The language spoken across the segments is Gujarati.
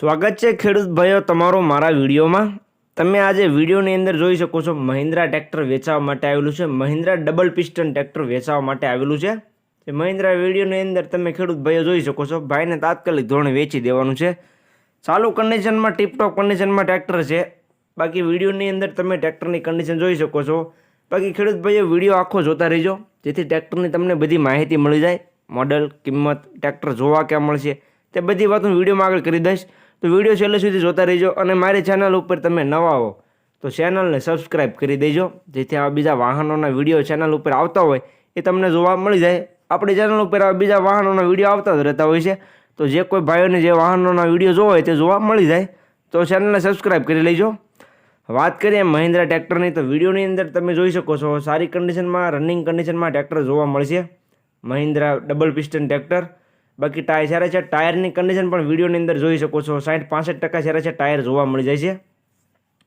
સ્વાગત છે ખેડૂત ભાઈઓ તમારો મારા વિડીયોમાં. તમે આજે વિડીયોની અંદર જોઈ શકો છો મહિન્દ્રા ટ્રેક્ટર વેચાવા માટે આવેલું છે. મહિન્દ્રા ડબલ પિસ્ટન ટ્રેક્ટર વેચાવા માટે આવેલું છે. તે મહિન્દ્રા વિડીયોની અંદર તમે ખેડૂત ભાઈઓ જોઈ શકો છો. ભાઈને તાત્કાલિક ધોરણે વેચી દેવાનું છે. ચાલુ કન્ડિશનમાં ટીપટોપ કન્ડિશનમાં ટ્રેક્ટર છે. બાકી વિડીયોની અંદર તમે ટ્રેક્ટરની કન્ડિશન જોઈ શકો છો. બાકી ખેડૂત ભાઈઓ વીડિયો આખો જોતા રહેજો. જેથી ટ્રેક્ટરની તમને બધી માહિતી મળી જાય. મોડલ, કિંમત, ટ્રેક્ટર જોવા ક્યાં મળશે તે બધી વાત હું વિડીયોમાં આગળ કરી દઈશ. તો વીડિયો છેલ્લે સુધી જોતા રહેજો અને મારી ચેનલ ઉપર તમે નવા હો, તો ચેનલને સબસ્ક્રાઈબ કરી દેજો. જેથી આવા બીજા વાહનોના વીડિયો ચેનલ ઉપર આવતા હોય, એ તમને જોવા મળી જાય. આપણી ચેનલ ઉપર આવા બીજા વાહનોના વીડિયો આવતા જ રહેતા હોય છે. તો જે કોઈ ભાઈઓને જે વાહનોના વીડિયો જોવો હોય તે જોવા મળી જાય. તો ચેનલને સબસ્ક્રાઈબ કરી લેજો. વાત કરીએ મહિન્દ્રા ટ્રેક્ટરની, તો વિડીયોની અંદર તમે જોઈ શકો છો, સારી કન્ડિશનમાં રનિંગ કન્ડિશનમાં ટ્રેક્ટર જોવા મળશે. Mahindra double piston tractor. બાકી ટાયર જ્યારે છે ટાયરની કન્ડિશન પણ વિડીયોની અંદર જોઈ શકો છો. સાઠ પાસઠ ટકા જ્યારે છે ટાયર જોવા મળી જાય છે.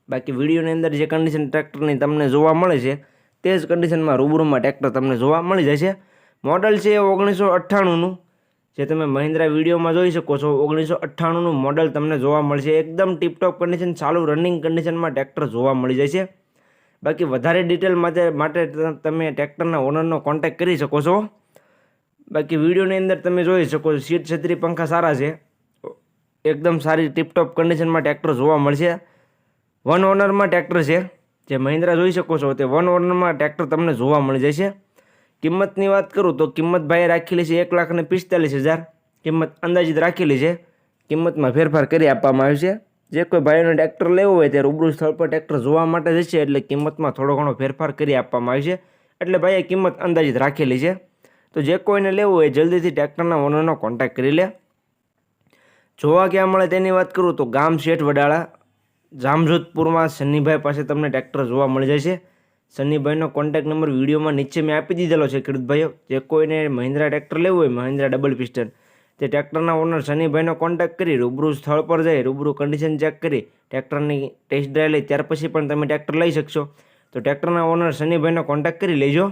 બાકી વિડીયોની અંદર જે કન્ડિશન ટ્રેક્ટરની તમને જોવા મળે છે, તે જ કન્ડિશનમાં રૂબરૂમાં ટ્રેક્ટર તમને જોવા મળી જાય છે. મોડલ છે ઓગણીસો અઠ્ઠાણુંનું. જે તમે મહિન્દ્રા વિડીયોમાં જોઈ શકો છો, ઓગણીસો અઠ્ઠાણુંનું મોડલ તમને જોવા મળશે. એકદમ ટીપટોપ કન્ડિશન ચાલુ રનિંગ કન્ડિશનમાં ટ્રેક્ટર જોવા મળી જાય છે. બાકી વધારે ડિટેલ માટે માટે તમે ટ્રેક્ટરના ઓનરનો કોન્ટેક્ટ કરી શકો છો. બાકી વિડીયોની અંદર તમે જોઈ શકો છો સીટ છત્રી પંખા સારા છે. એકદમ સારી ટીપટોપ કન્ડિશનમાં ટ્રેક્ટર જોવા મળશે. વન ઓનરમાં ટ્રેક્ટર છે, જે મહિન્દ્રા જોઈ શકો છો. તે વન ઓનરમાં ટ્રેક્ટર તમને જોવા મળી જશે. કિંમતની વાત કરું તો કિંમત ભાઈએ રાખેલી છે એક લાખ ને પિસ્તાલીસ હજાર. કિંમત અંદાજિત રાખેલી છે. કિંમતમાં ફેરફાર કરી આપવામાં આવ્યું છે. જે કોઈ ભાઈઓને ટ્રેક્ટર લેવું હોય તે રૂબરૂ સ્થળ પર ટ્રેક્ટર જોવા માટે જશે, એટલે કિંમતમાં થોડો ઘણો ફેરફાર કરી આપવામાં આવ્યો છે. એટલે ભાઈએ કિંમત અંદાજિત રાખેલી છે. તો જે કોઈને લેવું હોય જલ્દીથી ટ્રેક્ટરના ઓનરનો કોન્ટેક્ટ કરી લે. જોવા ક્યાં મળે તેની વાત કરું તો ગામ શેઠ વડાળા, જામજોધપુરમાં સન્નીભાઈ પાસે તમને ટ્રેક્ટર જોવા મળી જશે સન્નીભાઈનો કોન્ટેક્ટ નંબર વિડીયોમાં નીચે મેં આપી દીધેલો છે, ખેડૂતભાઈઓ. જે કોઈને મહિન્દ્રા ટ્રેક્ટર લેવું હોય, મહિન્દ્રા ડબલ પિસ્ટન. તે ટ્રેક્ટરના ઓનર સનીભાઈનો કોન્ટેક્ટ કરી, રૂબરૂ સ્થળ પર જઈ રૂબરૂ કન્ડિશન ચેક કરી, ટ્રેક્ટરની ટેસ્ટ ડ્રાઈવ લઈ ત્યાર પછી પણ તમે ટ્રેક્ટર લઈ શકશો. તો ટ્રેક્ટરના ઓનર સનીભાઈનો કોન્ટેક્ટ કરી લેજો.